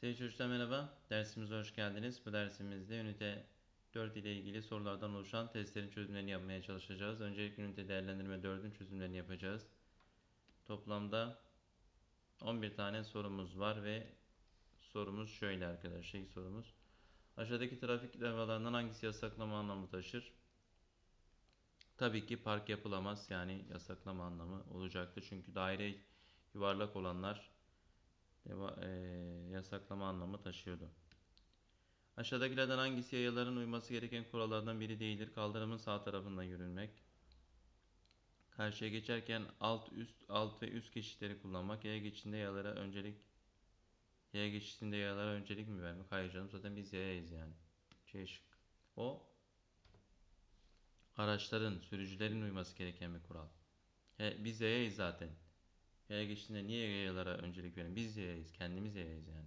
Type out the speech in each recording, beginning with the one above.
Sevgili çocuklar merhaba. Dersimize hoş geldiniz. Bu dersimizde ünite 4 ile ilgili sorulardan oluşan testlerin çözümlerini yapmaya çalışacağız. Öncelikle ünite değerlendirme 4'ün çözümlerini yapacağız. Toplamda 11 tane sorumuz var ve sorumuz şöyle arkadaşlar. İlk sorumuz. Aşağıdaki trafik levhalarından hangisi yasaklama anlamı taşır? Tabii ki park yapılamaz yani yasaklama anlamı olacaktır. Çünkü daire yuvarlak olanlar deva, e, yasaklama anlamı taşıyordu. Aşağıdakilerden hangisi yayaların uyması gereken kurallardan biri değildir? Kaldırımın sağ tarafından yürünmek. Karşıya geçerken alt üst alt ve üst geçitleri kullanmak. Yaya geçişinde yayalara öncelik yaya geçişinde yayalara öncelik mi vermek? Hayır canım zaten biz yayayız yani. C şık. O araçların, sürücülerin uyması gereken bir kural. He, biz yayayız zaten. Yaya geçtiğinde niye yayalara öncelik verin? Biz yayayız, kendimiz yayayız yani.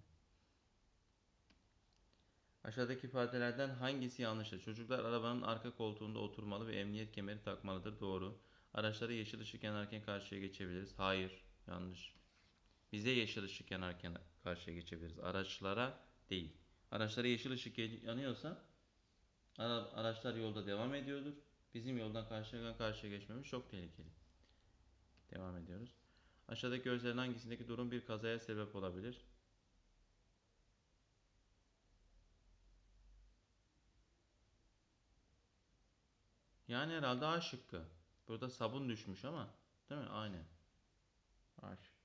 Aşağıdaki ifadelerden hangisi yanlıştır? Çocuklar arabanın arka koltuğunda oturmalı ve emniyet kemeri takmalıdır. Doğru. Araçları yeşil ışık yanarken karşıya geçebiliriz. Hayır. Yanlış. Bize yeşil ışık yanarken karşıya geçebiliriz. Araçlara değil. Araçlara yeşil ışık yanıyorsa ara- araçlar yolda devam ediyordur. Bizim yoldan karşıya karşıya geçmemiz çok tehlikeli. Devam ediyoruz. Aşağıdaki görselerin hangisindeki durum bir kazaya sebep olabilir? Yani herhalde A şıkkı. Burada sabun düşmüş ama değil mi? Aynen. A şıkkı.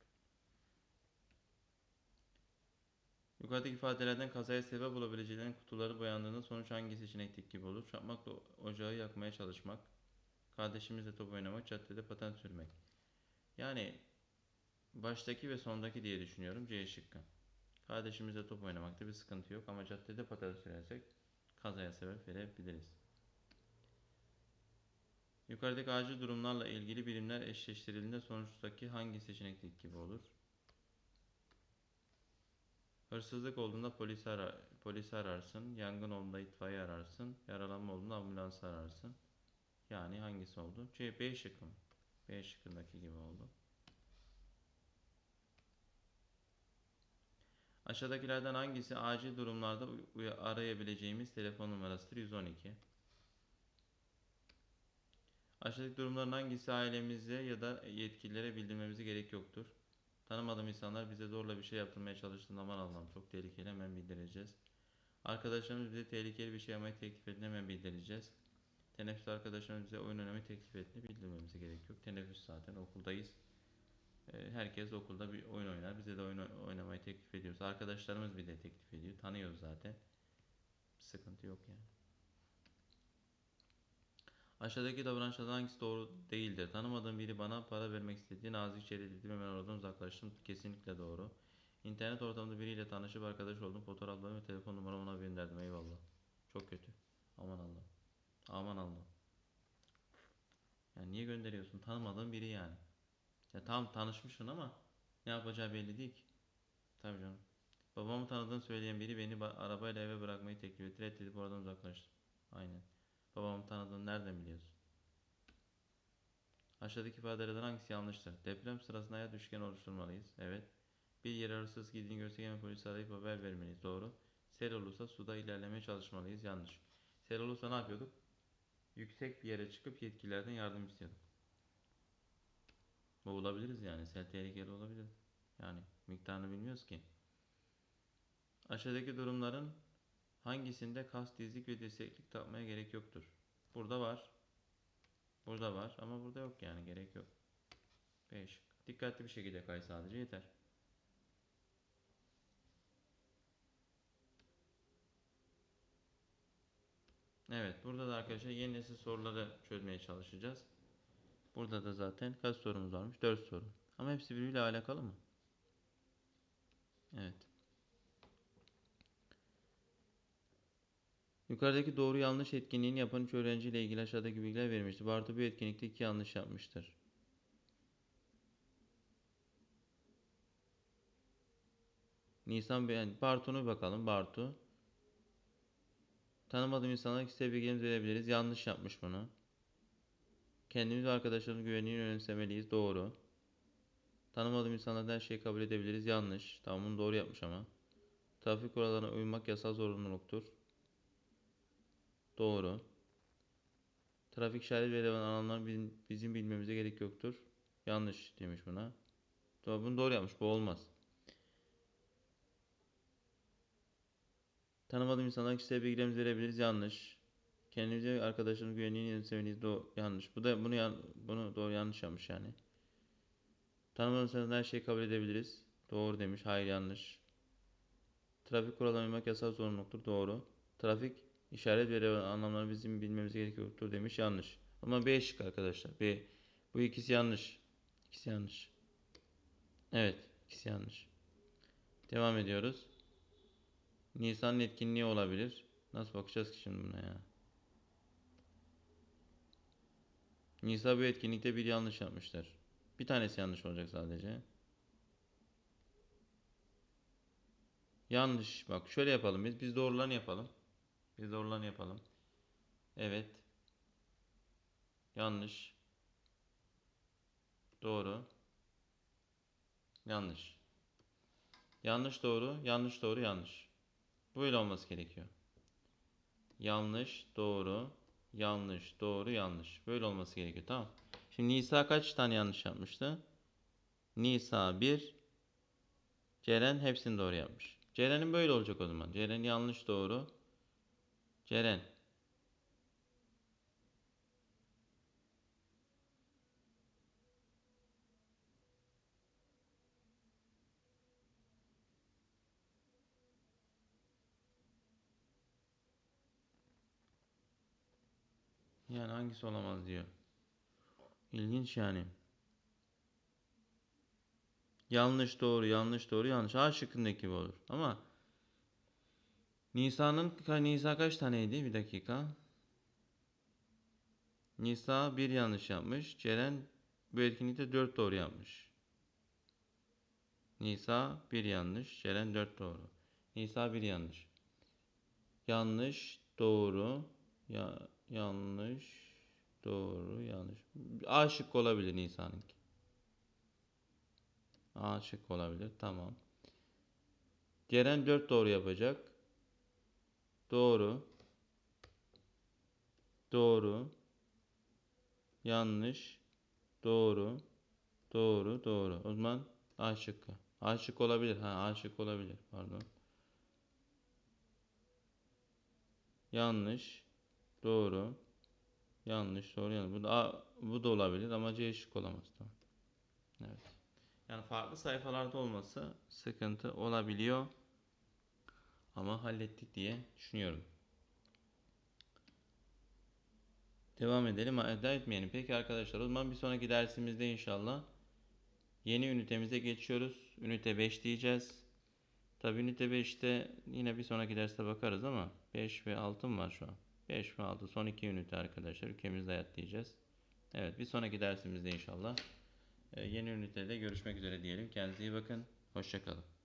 Yukarıdaki ifadelerden kazaya sebep olabileceğinin kutuları boyandığında sonuç hangi seçenekteki gibi olur? Çarpmakla ocağı yakmaya çalışmak, kardeşimizle top oynamak, caddede paten sürmek. Yani baştaki ve sondaki diye düşünüyorum C şıkkı. Kardeşimizle top oynamakta bir sıkıntı yok ama caddede paten sürersek kazaya sebep verebiliriz. Yukarıdaki acil durumlarla ilgili birimler eşleştirildiğinde sonuçtaki hangi seçenekteki gibi olur? Hırsızlık olduğunda polisi, arar, polisi ararsın, yangın olduğunda itfaiye ararsın, yaralanma olduğunda ambulans ararsın. Yani hangisi oldu? C, B şıkkı mı? B şıkkındaki gibi oldu. Aşağıdakilerden hangisi acil durumlarda arayabileceğimiz telefon numarasıdır? 112. Aşağıdaki durumların hangisi ailemize ya da yetkililere bildirmemize gerek yoktur? Tanımadığım insanlar bize zorla bir şey yaptırmaya çalıştığında aman Allah'ım çok tehlikeli hemen bildireceğiz. Arkadaşlarımız bize tehlikeli bir şey yapmayı teklif ettiğinde hemen bildireceğiz. Teneffüs arkadaşlarımız bize oyun oynamayı teklif ettiğinde bildirmemize gerek yok. Teneffüs zaten okuldayız. Ee, Herkes okulda bir oyun oynar. Bize de oyun oy- oynamayı teklif ediyoruz. Arkadaşlarımız bir de teklif ediyor. Tanıyoruz zaten. Sıkıntı yok yani. Aşağıdaki davranışlardan hangisi doğru değildir? Tanımadığım biri bana para vermek istedi. Nazikçe reddettim hemen oradan uzaklaştım. Kesinlikle doğru. İnternet ortamında biriyle tanışıp arkadaş oldum. Fotoğraflarımı ve telefon numaramı ona gönderdim. Eyvallah. Çok kötü. Aman Allah. Aman Allah. Yani niye gönderiyorsun? Tanımadığın biri yani. Ya tam tanışmışsın ama ne yapacağı belli değil ki. Tabii canım. Babamı tanıdığını söyleyen biri beni ba- arabayla eve bırakmayı teklif etti. Reddedip oradan uzaklaştım. Aynen. Babamı tanıdığını nereden biliyorsun? Aşağıdaki ifadelerden hangisi yanlıştır? Deprem sırasında hayat üçgen oluşturmalıyız. Evet. Bir yere hırsız girdiğini görsek hemen polise arayıp haber vermeliyiz. Doğru. Sel olursa suda ilerlemeye çalışmalıyız. Yanlış. Sel olursa ne yapıyorduk? Yüksek bir yere çıkıp yetkililerden yardım istiyorduk. Boğulabiliriz yani. Sel tehlikeli olabilir. Yani miktarını bilmiyoruz ki. Aşağıdaki durumların hangisinde kas, dizlik ve dirseklik takmaya gerek yoktur? Burada var. Burada var ama burada yok yani gerek yok. 5. Dikkatli bir şekilde kay sadece yeter. Evet burada da arkadaşlar yeni nesil soruları çözmeye çalışacağız. Burada da zaten kaç sorumuz varmış? 4 soru. Ama hepsi birbiriyle alakalı mı? Evet. Yukarıdaki doğru yanlış etkinliğini yapan üç öğrenciyle ilgili aşağıdaki bilgiler verilmiştir. Bartu bu etkinlikte iki yanlış yapmıştır. Nisan yani Bartu'nu bakalım. Bartu. Tanımadığım insanlara kişisel bilgilerimizi verebiliriz. Yanlış yapmış bunu. Kendimiz ve arkadaşlarımız güvenliğini önemsemeliyiz. Doğru. Tanımadığım insanlardan her şeyi kabul edebiliriz. Yanlış. Tamam bunu doğru yapmış ama. Trafik kurallarına uymak yasal zorunluluktur. Doğru. Trafik şerit ve alanlar bizim, bilmemize gerek yoktur. Yanlış demiş buna. Bunu doğru yapmış. Bu olmaz. Tanımadığım insanlara kişisel bilgilerimizi verebiliriz. Yanlış. Kendimize ve arkadaşlarımız güvenliğini önemsemeliyiz. Do yanlış. Bu da bunu yan bunu doğru yanlış yapmış yani. Tanımadığım insanlardan her şeyi kabul edebiliriz. Doğru demiş. Hayır yanlış. Trafik kurallarına uymak yasal zorunluluktur. Doğru. Trafik işaret ve relevan anlamlarını bizim bilmemiz gerekiyordur demiş. Yanlış. Ama B şık arkadaşlar. B. Bu ikisi yanlış. İkisi yanlış. Evet. ikisi yanlış. Devam ediyoruz. Nisan'ın etkinliği olabilir. Nasıl bakacağız ki şimdi buna ya? Nisa bu etkinlikte bir yanlış yapmışlar. Bir tanesi yanlış olacak sadece. Yanlış. Bak şöyle yapalım biz. Biz doğrularını yapalım. Biz doğrularını yapalım. Evet. Yanlış. Doğru. Yanlış. Yanlış doğru. Yanlış doğru yanlış. Böyle olması gerekiyor. Yanlış doğru. Yanlış doğru yanlış. Böyle olması gerekiyor. Tamam. Şimdi Nisa kaç tane yanlış yapmıştı? Nisa 1. Ceren hepsini doğru yapmış. Ceren'in böyle olacak o zaman. Ceren yanlış doğru. Ceren. Yani hangisi olamaz diyor. İlginç yani. Yanlış doğru yanlış doğru yanlış. A şıkkındaki gibi olur. Ama Nisa'nın Nisa kaç taneydi? Bir dakika. Nisa bir yanlış yapmış. Ceren bu etkinlikte 4 doğru yapmış. Nisa bir yanlış. Ceren 4 doğru. Nisa bir yanlış. Yanlış doğru. Ya yanlış doğru yanlış. A şık olabilir Nisa'nınki. A şık olabilir. Tamam. Ceren 4 doğru yapacak. Doğru. Doğru. Yanlış. Doğru. Doğru. Doğru. O zaman A şıkkı. A şık olabilir. Ha A şık olabilir. Pardon. Yanlış. Doğru. Yanlış. Doğru. Yanlış. Bu da, bu da olabilir ama C şık olamaz. Tamam. Evet. Yani farklı sayfalarda olması sıkıntı olabiliyor. Ama hallettik diye düşünüyorum. Devam edelim. Devam etmeyelim. Peki arkadaşlar o zaman bir sonraki dersimizde inşallah yeni ünitemize geçiyoruz. Ünite 5 diyeceğiz. Tabi ünite 5'te yine bir sonraki derste bakarız ama 5 ve 6 mı var şu an? 5 ve 6 son 2 ünite arkadaşlar. Ülkemizde hayat diyeceğiz. Evet bir sonraki dersimizde inşallah e, yeni ünitede görüşmek üzere diyelim. Kendinize iyi bakın. Hoşçakalın.